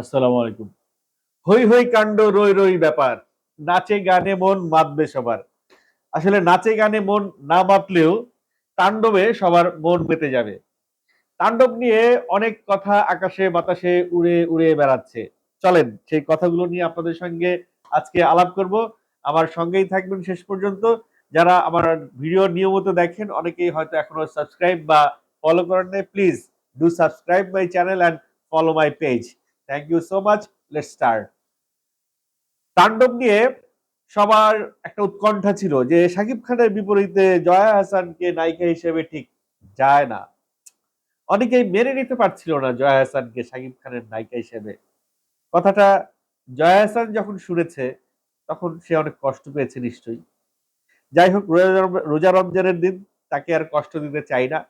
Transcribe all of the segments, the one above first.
আসসালামু আলাইকুম। হই হই কাণ্ড, রই রই ব্যাপার। নাচে গানে মন মাতবে সবার। আসলে নাচে গানে মন না মাতলেও তাণ্ডবে সবার মন মেতে যাবে। তাণ্ডব নিয়ে অনেক কথা আকাশে বাতাসে উড়ে উড়ে বেড়াচ্ছে। চলেন, সেই কথাগুলো নিয়ে আপনাদের সঙ্গে আজকে আলাপ করব। আমার সঙ্গেই থাকবেন শেষ পর্যন্ত। যারা আমার ভিডিও নিয়মিত দেখেন, অনেকেই হয়তো এখনও সাবস্ক্রাইব বা ফলো করেন please do subscribe my channel and follow my page thank you so much let start Taandob নিয়ে সবার একটা উৎকণ্ঠা ছিল যে শাকিব খানের বিপরীতে জয়া হাসানকে নায়িকা হিসেবে ঠিক যায় না। অনেকেই মেনে নিতে পারছিল না জয়া হাসানকে শাকিব খানের নায়িকা হিসেবে। কথাটা জয়া হাসান যখন শুনেছে, তখন সে অনেক কষ্ট পেয়েছে নিশ্চয়ই। যাই হোক, রোজা রমজানের দিন তাকে আর কষ্ট দিতে চাই না।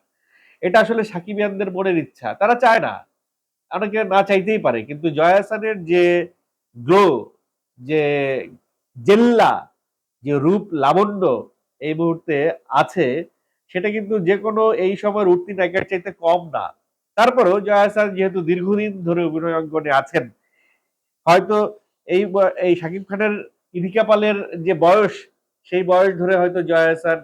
এটা আসলে সাকিবিয়ানদের মনের ইচ্ছা, তারা চায় না। অনেকে না চাইতেই পারে, কিন্তু জয়া হাসানের যে গ্লো, যে জেল্লা, যে রূপ লাবণ্য এই মুহূর্তে আছে, সেটা কিন্তু যে কোনো এই সময়ের উঠতি নায়িকার চাইতে কম না। তারপরেও জয়া হাসান যেহেতু দীর্ঘদিন ধরে অভিনয় অঙ্গনে আছেন, হয়তো এই এই শাকিব খানের ইদিকা পালের যে বয়স, সেই বয়স ধরে হয়তো জয়া হাসান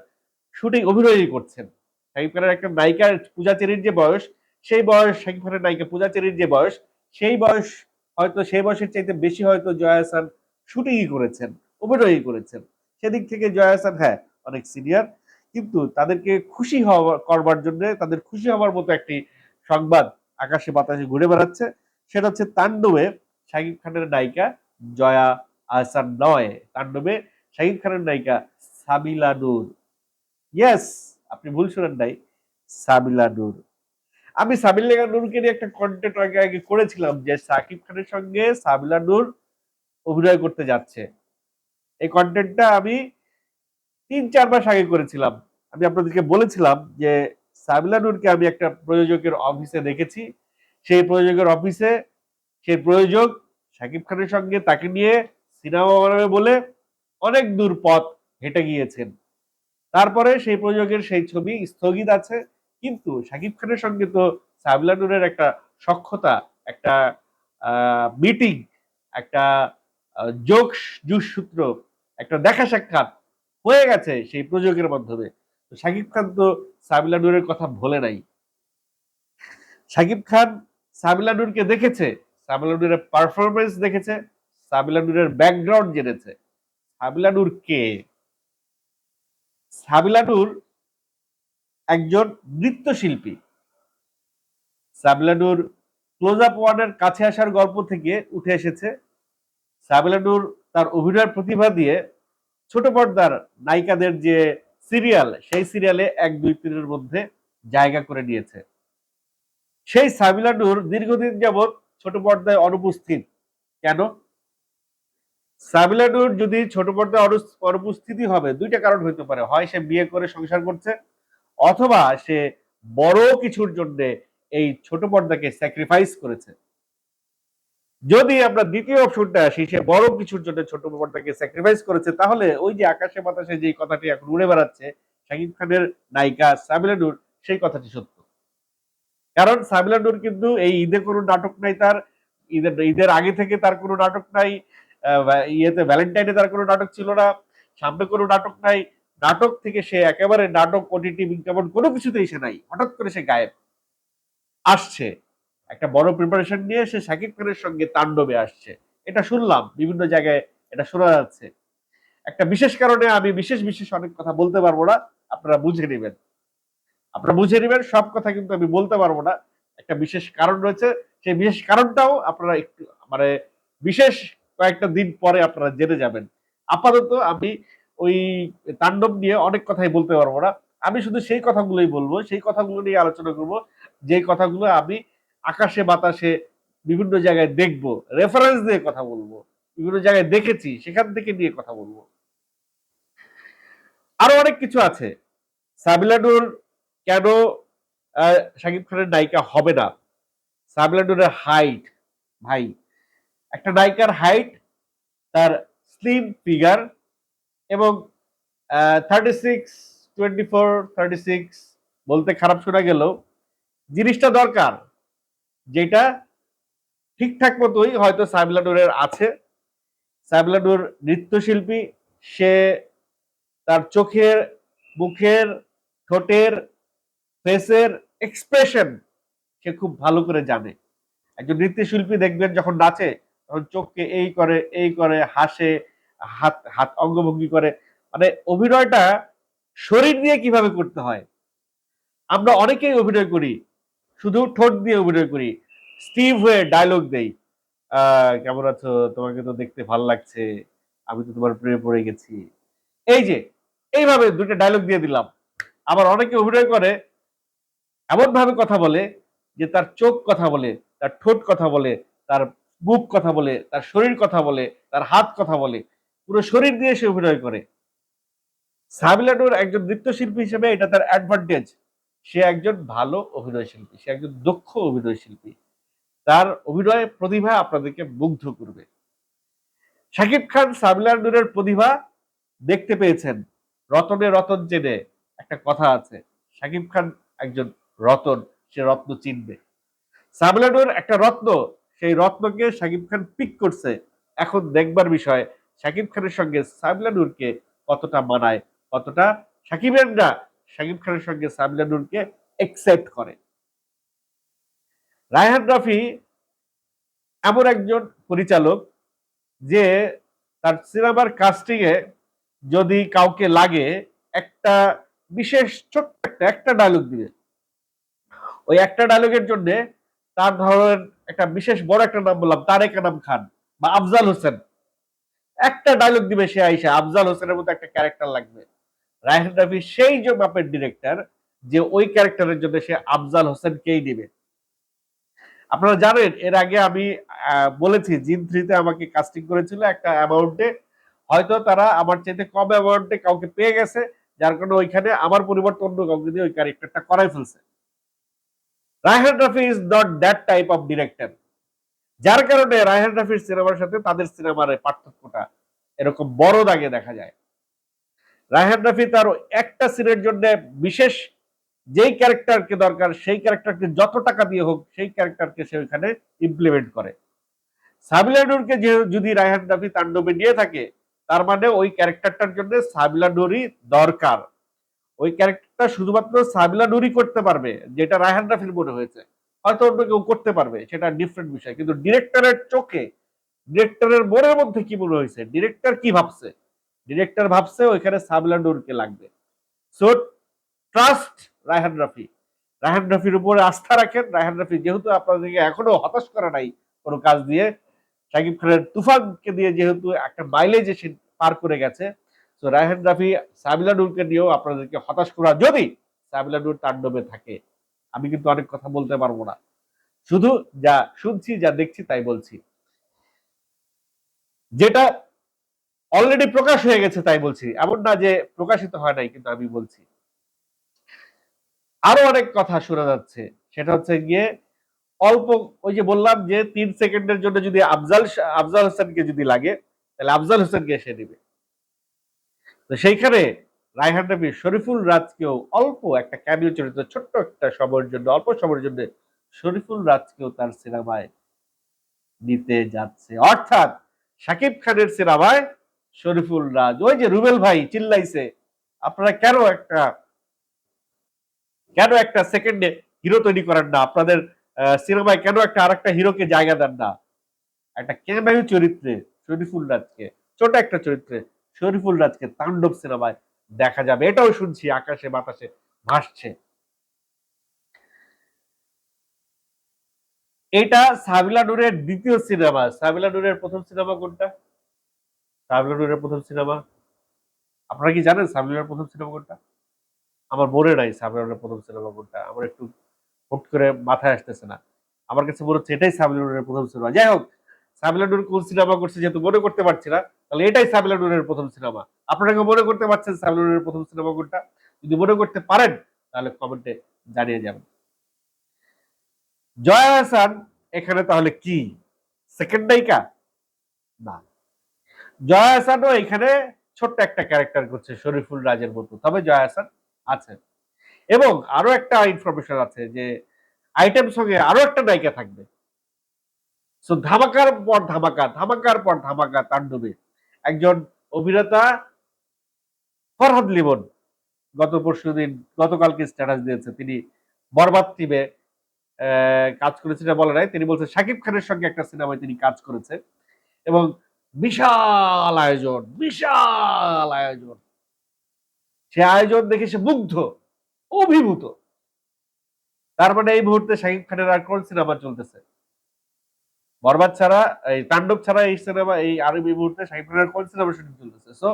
শুটিং অভিনয়ই করছেন। শাকিব খানের একটা নায়িকার পূজা চেরির যে বয়স সেই বয়স শাকিব খানের নায়িকা পূজা চেরির যে বয়স, সেই বয়স হয়তো, সেই বয়সের চাইতে বেশি হয়তো জয়া হাসান শুটিংই করেছেন, অভিনয়ই করেছেন। সেদিক থেকে জয়া হাসান হ্যাঁ অনেক সিনিয়র কিন্তু তাদেরকে খুশি হওয়া, করবার জন্য তাদের খুশি হওয়ার মতো একটি সংবাদ আকাশে বাতাসে ঘুরে বেড়াচ্ছে। সেটা হচ্ছে তাণ্ডবে শাকিব খানের নায়িকা জয়া আহসান নয়। তাণ্ডবে শাকিব খানের নায়িকা সাবিলা নূর। ইয়েস আপনি ভুল শুনেন নাই, সাবিলা নূর। আমি সাবিলা নূরকে নিয়ে একটা কন্টেন্ট আগে আগে করেছিলাম যে সাকিব খানের সঙ্গে সাবিলা নূর অভিনয় করতে যাচ্ছে। এই কন্টেন্টটা আমি তিন চার মাস আগে করেছিলাম। আমি আপনাদেরকে বলেছিলাম যে সাবিলা নূরকে আমি একটা প্রযোজকের অফিসে দেখেছি। সেই প্রযোজকের অফিসে সেই প্রযোজক সাকিব খানের সঙ্গে তাকে নিয়ে সিনেমা বানাবে বলে অনেক দূর পথ হেঁটে গিয়েছেন। তারপরে সেই প্রযোগের সেই ছবি স্থগিত আছে। কিন্তু শাকিব খানের সঙ্গে তো সাবিলা নূরের একটা সক্ষতা একটা মিটিং একটা আহ, যোগ সূত্র একটা দেখা সাক্ষাৎ হয়ে গেছে সেই প্রযোগের মাধ্যমে। তো শাকিব খান তো সাবিলা নূরের কথা ভোলে নাই। শাকিব খান সাবিলা নূরকে দেখেছে সাবিলা নূরের পারফরমেন্স দেখেছে সাবিলা নূরের ব্যাকগ্রাউন্ড জেনেছে। সাবিলা নূর কে? সাবিলা নূর একজন নৃত্যশিল্পী। সাবিলা নূর ক্লোজ আপ ওয়ানের কাছে আসার গল্প থেকে উঠে এসেছে। সাবিলা নূর তার অভিনয়ের প্রতিভা দিয়ে ছোট পর্দার নায়িকাদের যে সিরিয়াল, সেই সিরিয়ালে এক দুই তিনের মধ্যে জায়গা করে নিয়েছে। সেই সাবিলা নূর দীর্ঘদিন যাবৎ ছোট পর্দায় অনুপস্থিত। কেন? সাবিলা নূর যদি ছোট পর্দায় অনুপস্থিতি হবে, দুইটা কারণ হইতে পারে। হয় সে বিয়ে করে সংসার করছে অথবা সে বড় কিছুর জন্য এই ছোট পর্দাকে স্যাক্রিফাইস করেছে। যদি আমরা দ্বিতীয় অপশনটা আসি, সে বড় কিছুর জন্য ছোট পর্দাকে স্যাক্রিফাইস করেছে, তাহলে ওই যে আকাশে বাতাসে যে কথাটি এখন উড়ে বেড়াচ্ছে, শাকিব খানের নায়িকা সাবিলা নূর সেই কথাটি সত্য। কারণ সাবিলা নূর কিন্তু এই ঈদে কোনো নাটক নাই তার, ঈদের ঈদের আগে থেকে তার কোনো নাটক নাই ইয়েতে ভ্যালেন্টাইনে তার কোনো নাটক ছিল না, সামনে কোনো নাটক নাই নাটক থেকে সে একেবারে নাটক ওটিটি বিজ্ঞাপন কোনো কিছুতেই সে নাই। হঠাৎ করে সে গায়েব আসছে। একটা বড় প্রিপারেশন নিয়ে সে শাকিব খানের সঙ্গে তাণ্ডবে আসছে। এটা শুনলাম, বিভিন্ন জায়গায় এটা শোনা যাচ্ছে। একটা বিশেষ কারণে আমি বিশেষ বিশেষ অনেক কথা বলতে পারব না, আপনারা বুঝে নেবেন। আপনারা বুঝে নেবেন, সব কথা কিন্তু আমি বলতে পারব না। একটা বিশেষ কারণ রয়েছে, সেই বিশেষ কারণটাও আপনারা একটু মানে বিশেষ কয়েকটা দিন পরে আপনারা জেনে যাবেন। আপাতত আমি ওই তাণ্ডব নিয়ে অনেক কথাই বলতে পারব না। আমি শুধু সেই কথাগুলোই বলব, সেই কথাগুলো নিয়ে আলোচনা করব, যে কথাগুলো আমি আকাশে বাতাসে বিভিন্ন জায়গায় দেখব রেফারেন্স দিয়ে কথা বলব, বিভিন্ন জায়গায় দেখেছি, সেখান থেকে নিয়ে কথা বলব। আরও অনেক কিছু আছে। সাবিলা নূর কেন শাকিব খানের নায়িকা হবে না? সাবিলানুরের হাইট ভাই, একটা নায়িকার হাইট তার স্লিম ফিগার এবং thirty six twenty four thirty six বলতে খারাপ শোনা গেলেও জিনিসটা দরকার, যেটা ঠিকঠাক মতোই হয়তো সাবিলা আছে। সাবিলা নৃত্যশিল্পী, সে তার চোখের, মুখের, ঠোঁটের ফেসের এক্সপ্রেশন সে খুব ভালো করে জানে। একজন নৃত্যশিল্পী দেখবেন যখন নাচে, তখন চোখকে এই করে এই করে, হাসে হাত হাত অঙ্গভঙ্গি করে। মানে অভিনয়টা শরীর দিয়ে কীভাবে করতে হয়? আমরা অনেকেই অভিনয় করি। শুধু ঠোঁট দিয়ে অভিনয় করি। স্টিভ হয়ে ডায়লগ দেই। কেমন আছো? তোমাকে তো দেখতে ভালো লাগছে। আমি তো তোমার প্রেমে পড়ে গেছি। এই যে, এইভাবে দুটো ডায়লগ দিয়ে দিলাম। আবার অনেকে অভিনয় করে এমন ভাবে কথা বলে যে তার চোখ কথা বলে, তার ঠোঁট কথা বলে, তার বুক কথা বলে, তার শরীর কথা বলে, তার হাত কথা বলে। পুরো শরীর দিয়ে সে অভিনয় করে। সাবিলানুর একজন নৃত্যশিল্পী হিসেবে এটা তার অ্যাডভান্টেজ সে একজন ভালো অভিনয় শিল্পী সে একজন দক্ষ অভিনয় শিল্পী তার অভিনয় প্রতিভা আপনাদেরকে মুগ্ধ করবে। শাকিব খান সাবিলার নূরের প্রতিভা দেখতে পেয়েছেন। রতনে রতন জেনে একটা কথা আছে, শাকিব খান একজন রতন, সে রত্ন চিনবে। সাবিলার নূর একটা রত্ন, সেই রত্নকে শাকিব খান পিক করছে। এখন দেখবার বিষয় শাকিব খানের সঙ্গে সাবিলা নূরকে কতটা মানায়, কতটা সাকিবেররা শাকিব খানের সঙ্গে সাবিলা নূরকে একসেপ্ট করে। রায়হান রাফি এমন একজন পরিচালক যে তার সিনেমার কাস্টিং এ যদি কাউকে লাগে, একটা বিশেষ ছোট্ট একটা একটা ডায়লগ দিবে। ওই একটা ডায়লগের জন্য তার ধরেন একটা বিশেষ বড় একটা নাম বললাম, তারেক নাম খান বা আফজাল হোসেন। একটা ডায়লগ দিবে সে আইসা, আফজাল হোসেনের মতো একটা ক্যারেক্টার লাগবে। রায়হান রাফি সেই যে মাপের ডিরেক্টর যে ওই ক্যারেক্টারের জন্য সে আফজাল হোসেনকেই দিবে। আপনারা জানেন, এর আগে আমি বলেছি, জিন থ্রিতে আমাকে কাস্টিং করেছিল একটা অ্যামাউন্টে হয়তো তারা আমার চাইতে কম অ্যামাউন্টে কাউকে পেয়ে গেছে, যার কারণে ওইখানে আমার পরিবর্তে অন্য কাউকে দিয়ে ওই ক্যারেক্টারটা করাই ফেলছে। Raihan Rafi is not that type of director যার কারণে রায়হান রাফির সিনেমার সাথে তাদের সিনেমার পার্থক্যটা এরকম বড় দাগে দেখা যায়। রায়হান রাফি তার একটা সিনের জন্য বিশেষ যেই ক্যারেক্টারকে দরকার, সেই ক্যারেক্টারকে যত টাকা দিয়ে হোক, সেই ক্যারেক্টারকে সে ওইখানে ইমপ্লিমেন্ট করে। সাবিলা নূরকে যে যদি রায়হান রাফি তাণ্ডবে নিয়ে থাকে, তার মানে ওই ক্যারেক্টারটার জন্য সাবিলা নুরই দরকার। ওই ক্যারেক্টারটা শুধুমাত্র সাবিলা নুরই করতে পারবে, যেটা রায়হান রাফির মনে হয়েছে। হয়তো অন্য কেউ করতে পারবে, সেটা ডিফারেন্ট বিষয়। কিন্তু ডিরেক্টরের চোখে ডিরেক্টরের মনের মধ্যে কি মনে হয়েছে? ডিরেক্টর কি ভাবছে? ডিরেক্টর ভাবছে ওইখানে সাবিলা লাগবে। So trust Raihan Rafi. Raihan রাফির উপরে আস্থা রাখেন। রায়হান রাফি যেহেতু আপনাদেরকে এখনও হতাশ করা নাই কোনো কাজ দিয়ে সাকিব খানের তুফানকে দিয়ে যেহেতু একটা মাইলেজ এসে পার করে গেছে তো রায়হান রাফি সাবিলা নূরকে নিয়েও আপনাদেরকে হতাশ করা। যদি সাবিলা নূর তাণ্ডবে থাকে আমি কিন্তু অনেক কথা বলতে পারব না। শুধু যা শুনছি, যা দেখছি, তাই বলছি। যেটা অলরেডি প্রকাশ হয়ে গেছে, তাই বলছি। এমন না যে প্রকাশিত হয় নাই, কিন্তু আমি বলছি। আরও অনেক কথা শোনা যাচ্ছে। সেটা হচ্ছে গিয়ে অল্প ওই যে বললাম যে তিন সেকেন্ডের জন্য যদি আফজাল আফজাল হোসেনকে যদি লাগে, তাহলে আফজাল হোসেনকে এসে দিবে। তো সেইখানে রায়হান রবি শরীফুল রাজকেও অল্প একটা ক্যামিও চরিত্র, ছোট্ট একটা সময়ের জন্য, অল্প সময়ের জন্য শরীফুল রাজকেও তার সিনেমায় নিতে যাচ্ছে। অর্থাৎ শাকিব খানের সিনেমায় শরীফুল রাজ, ওই যে রুবেল ভাই চিল্লাইছে, আপনারা কেন একটা কেন একটা সেকেন্ডে হিরো তৈরি করেন না? আপনাদের সিনেমায় কেন একটা আরেকটা হিরোকে জায়গা দেন না? একটা ক্যামেও চরিত্রে শরীফুল রাজকে, ছোট একটা চরিত্রে শরীফুল রাজকে তাণ্ডব সিনেমায় দেখা যাবে। এটাও শুনছি, আকাশে বাতাসে ভাসছে। এটা সাবিলা নূরের দ্বিতীয় সিনেমা। সাবিলা নূরের প্রথম সিনেমা কোনটা? সাবিলা নূরের প্রথম সিনেমা? আপনারা কি জানেন সাবিলা প্রথম সিনেমা কোনটা? আমার মনে নাই সাবিলা নূরের প্রথম সিনেমা কোনটা। আমার একটু হুট করে মাথায় আসতেছে না। আমার কাছে মনে হচ্ছে এটাই সাবিলা নূরের প্রথম সিনেমা। যাই হোক সাবিলা নূর কোন সিনেমা করছে যেহেতু মনে করতে পারছি না, তাহলে এটাই সাবিলা নূরের প্রথম সিনেমা। আপনারা মনে করতে পারছেন সাবিলা নূরের প্রথম সিনেমা কোনটা? যদি মনে করতে পারেন, তাহলে কমেন্টে জানিয়ে যাবেন। জয়া হাসান, এখানে তাহলে কি? সেকেন্ড নায়িকা? না। জয়া হাসানও এখানে ছোট্ট একটা ক্যারেক্টার করছে, শরীফুল রাজের মতো। তবে জয়া হাসান আছে। এবং আরও একটা ইনফরমেশন আছে যে আইটেম সঙ্গে আরও একটা নায়িকা থাকবে। সো ধামাকার পর ধামাকা ধামাকার পর ধামাকা তাণ্ডবে একজন অভিনেতা ফরহাদ লিমন গত পরশু দিন, গতকালকে স্ট্যাটাস দিয়েছে। তিনি বরবাদ টিমে কাজ করেছে, এটা বলে নাই। তিনি বলছেন শাকিব খানের সঙ্গে একটা সিনেমায় তিনি কাজ করেছে। এবং বিশাল আয়োজন বিশাল আয়োজন। সে আয়োজন দেখে সে মুগ্ধ, অভিভূত। তার মানে এই মুহূর্তে শাকিব খানের আর কোন সিনেমা চলতেছে? বরবাদ ছাড়া, এই তাণ্ডব ছাড়া এই সিনেমা, এই আরবি মুহূর্তে শাকিব খানের কোন সিনেমা শুটিং চলতেছে। সো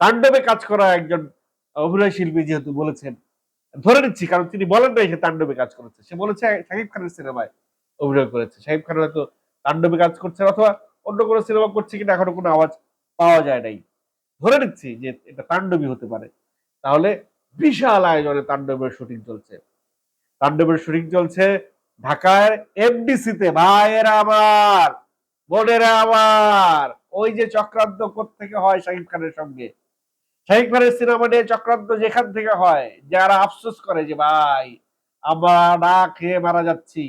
তাণ্ডবে কাজ করা একজন অভিনয় শিল্পী যেহেতু বলেছেন, ধরে নিচ্ছি, কারণ তিনি বলেন নাই সে তাণ্ডবে কাজ করেছে। সে বলেছে শাকিব খানের সিনেমায় অভিনয় করেছে। শাকিব খান হয়তো তাণ্ডবে কাজ করছে অথবা অন্য কোনো সিনেমা করছে কিনা এখনও কোনো আওয়াজ পাওয়া যায় নাই। ধরে নিচ্ছি যে এটা তাণ্ডবী হতে পারে। তাহলে বিশাল আয়োজনে তাণ্ডবের শুটিং চলছে। তাণ্ডবের শুটিং চলছে ঢাকায় এমডিসিতে ভাইয়েরা আমার, বোনেরা আমার, ওই যে চক্রান্ত থেকে হয় শাহিদ খানের সঙ্গে? শাহিদ খানের সিনেমা নিয়ে চক্রান্ত যেখান থেকে হয়, যারা আফসোস করে যে, ভাই, আমরা না খেয়ে মারা যাচ্ছি,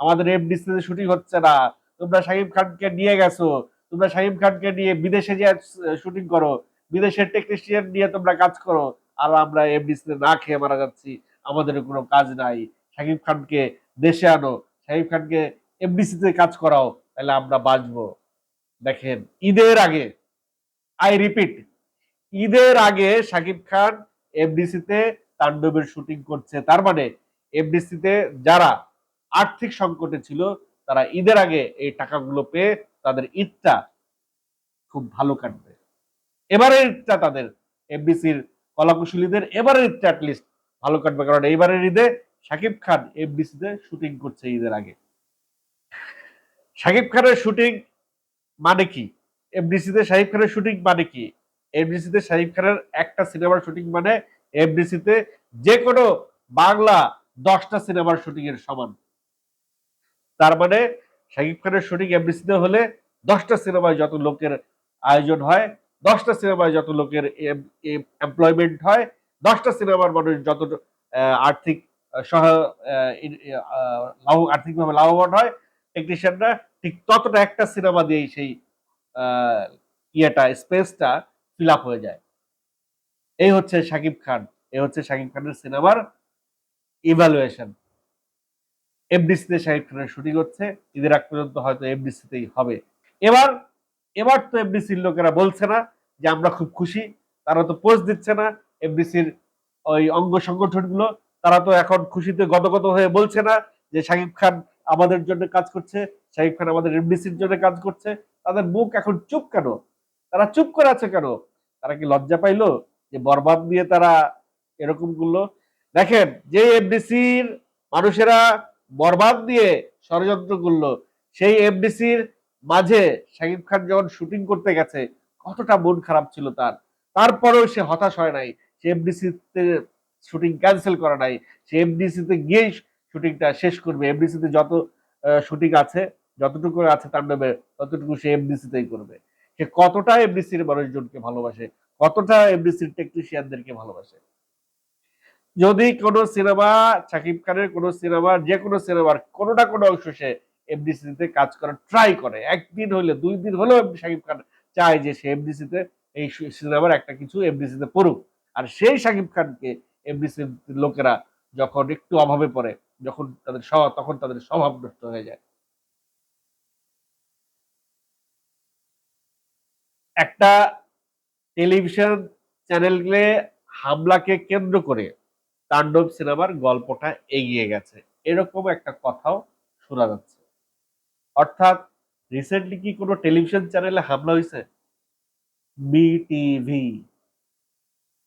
আমাদের এমডিসিতে শুটিং হচ্ছে না, তোমরা শাহিব খানকে নিয়ে গেছো, তোমরা শাহিব খানকে নিয়ে বিদেশে যে শুটিং করো বিদেশের টেকনিশিয়ান নিয়ে তোমরা কাজ করো, আর আমরা এমডিসিতে না খেয়ে মারা যাচ্ছি, আমাদের কোনো কাজ নাই। শাকিব খানকে দেশে আনো শাকিব খানকে এমডিসিতে কাজ করাও, তাহলে আমরা বাঁচবো। দেখেন, ঈদের আগে আই রিপিট ঈদের আগে শাকিব খান এমডিসিতে তাণ্ডবের শুটিং করছে। তার মানে এফডিসিতে যারা আর্থিক সংকটে ছিল, তারা ঈদের আগে এই টাকাগুলো পেয়ে তাদের ঈদটা খুব ভালো কাটবে। এবারের ঈদটা তাদের এমডিসির কলাকুশলীদের এবারের ঈদটা অ্যাটলিস্ট ভালো কাটবে, কারণ এইবারের ঈদে শাকিব খান এফডিসিতে শুটিং করছে ঈদের আগে। শাকিব খানের শুটিং মানে কি? এফডিসিতে শাহিব খানের শুটিং মানে কি? এফডিসিতে শাহিব খানের একটা সিনেমার শুটিং মানে এফডিসিতে যে কোনো বাংলা দশটা সিনেমার শুটিং এর সমান। তার মানে শাকিব খানের শুটিং এফডিসিতে হলে দশটা সিনেমায় যত লোকের আয়োজন হয়, দশটা সিনেমায় যত লোকের এমপ্লয়মেন্ট হয়, দশটা সিনেমার মানুষ যত আর্থিক সহ আর্থিকভাবে লাভবান হয়। টেকনিশিয়ানরা ঠিক ততটা একটা সিনেমা দিয়েই সেই ইয়েটা, স্পেসটা ফিল আপ হয়ে যায়। এই হচ্ছে শাকিব খান। এই হচ্ছে শাকিব খানের সিনেমার ইভ্যালুয়েশন এফডিসিতে শাকিব খানের শুটিং হচ্ছে। ঈদের আগ পর্যন্ত হয়তো এফডিসিতেই হবে। এবার এবার তো এফডিসির লোকেরা বলছে না যে আমরা খুব খুশি। তারা তো পোস্ট দিচ্ছে না এফডিসির ওই অঙ্গ সংগঠনগুলো। তারা তো এখন খুশিতে গদগদ হয়ে বলছে না যে শাকিব খান আমাদের জন্য কাজ করছে, শাকিব খান আমাদের এমডিসির জন্য কাজ করছে। তাদের মুখ এখন চুপ কেন? তারা চুপ করে আছে কেন? তারা কি লজ্জা পাইলো যে বরবাদ দিয়ে তারা এরকম করল? দেখেন, যে এমডিসির মানুষেরা বরবাদ দিয়ে ষড়যন্ত্র করল, সেই এমডিসির মাঝে শাকিব খান যখন শুটিং করতে গেছে, কতটা মন খারাপ ছিল তার। তারপরেও সে হতাশ হয় নাই। সে এফডিসিতে শুটিং ক্যান্সেল করা নাই, সে এফডিসিতে গিয়েই শুটিংটা শেষ করবে। এফডিসিতে যত শুটিং আছে, যতটুকু আছে তাণ্ডবের ততটুকু সে এফডিসিতেই করবে। সে কতটা এফডিসির মানুষজনকে ভালোবাসে, কতটা এফডিসির টেকনিশিয়ানদেরকে ভালোবাসে? যদি কোনো সিনেমা, সাকিব খানের কোনো সিনেমা, যে কোনো সিনেমার কোনো না কোনো অংশ সে এফডিসিতে কাজ করার ট্রাই করে। একদিন হইলে, দুই দিন হলেও সাকিব খান চায় যে সে এফডিসিতে এই সিনেমার একটা কিছু এফডিসিতে পড়ুক। আর সেই সাকিব খানকে এফডিসি লোকেরা যখন একটু অভাবে পড়ে, যখন তাদের তখন তাদের স্বভাব নষ্ট হয়ে যায়। একটা টেলিভিশন চ্যানেলে হামলাকে কেন্দ্র করে তাণ্ডব সিনেমার গল্পটা এগিয়ে গেছে। এরকম একটা কথাও শোনা যাচ্ছে। অর্থাৎ রিসেন্টলি কি কোনো টেলিভিশন চ্যানেলে হামলা হয়েছে? বিটিভি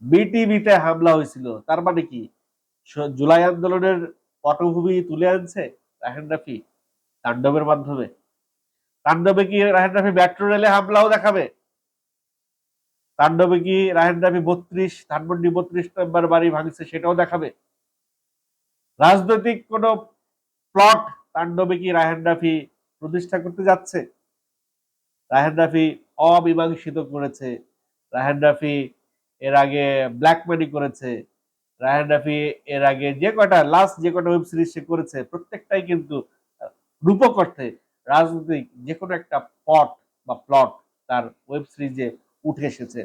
বিটিভিতে হামলা হয়েছিল। তার মানে কি? জুলাই আন্দোলনের পটভূমি তুলে আনছে রাহেন রাফি তাণ্ডবের মাধ্যমে। তাণ্ডবে কি রাহেন রাফি মেট্রো রেলে হামলাও দেখাবে? তাণ্ডবে কি রাহেন রাফি বত্রিশ, ধানমন্ডি বত্রিশ নম্বর বাড়ি ভাঙছে সেটাও দেখাবে। রাজনৈতিক কোন প্লট তাণ্ডবে কি রাহেন রাফি প্রতিষ্ঠা করতে যাচ্ছে? রাহেন রাফি অমীমাংসিত করেছে। রাহেন রাফি এর আগে ব্ল্যাক মানি করেছে রায়ান রাফি এর আগে যে কটা লাস্ট যে কটা ওয়েব সিরিজ সে করেছে, প্রত্যেকটাই কিন্তু রূপক অর্থে রাজনৈতিক যে কোনো একটা পট বা প্লট তার ওয়েব সিরিজে উঠে এসেছে।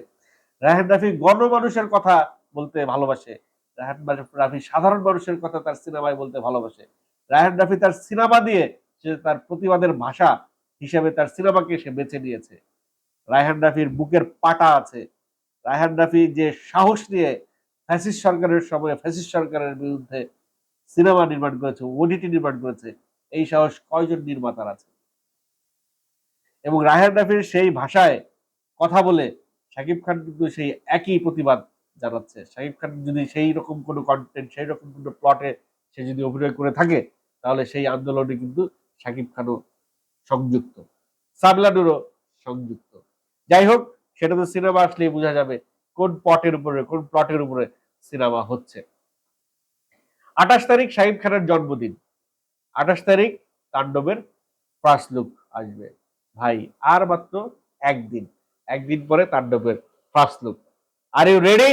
রাহেন রাফি গণমানুষের কথা বলতে ভালোবাসে। রাহেন রাফি সাধারণ মানুষের কথা তার সিনেমায় বলতে ভালোবাসে। রাহেন রাফি তার সিনেমা দিয়ে সে তার প্রতিবাদের ভাষা হিসেবে তার সিনেমাকে সে বেছে নিয়েছে। রায়হান রাফির বুকের পাটা আছে। রায়হান রাফি যে সাহস নিয়ে ফ্যাসিস সরকারের সময় ফ্যাসিস সরকারের বিরুদ্ধে সিনেমা নির্মাণ করেছে ওডিটি নির্মাণ করেছে, এই সাহস কয়জন নির্মাতার আছে? এবং রায়হান রাফির সেই ভাষায় কথা বলে শাকিব খান কিন্তু সেই একই প্রতিবাদ জানাচ্ছে। শাকিব খান যদি সেই রকম কোনো কন্টেন্ট সেই রকম কোনো প্লটে সে যদি অভিনয় করে থাকে, তাহলে সেই আন্দোলনে কিন্তু শাকিব খানও সংযুক্ত সাবলানুরও সংযুক্ত। যাই হোক সেটা তো সিনেমা আসলেই বোঝা যাবে কোন পটের উপরে, কোন প্লটের উপরে সিনেমা হচ্ছে। আঠাশ তারিখ শাহিব খানের জন্মদিন। আঠাশ তারিখ তাণ্ডবের ফার্স্ট লুক আসবে। ভাই, আর মাত্র একদিন। একদিন পরে তাণ্ডবের first look are you ready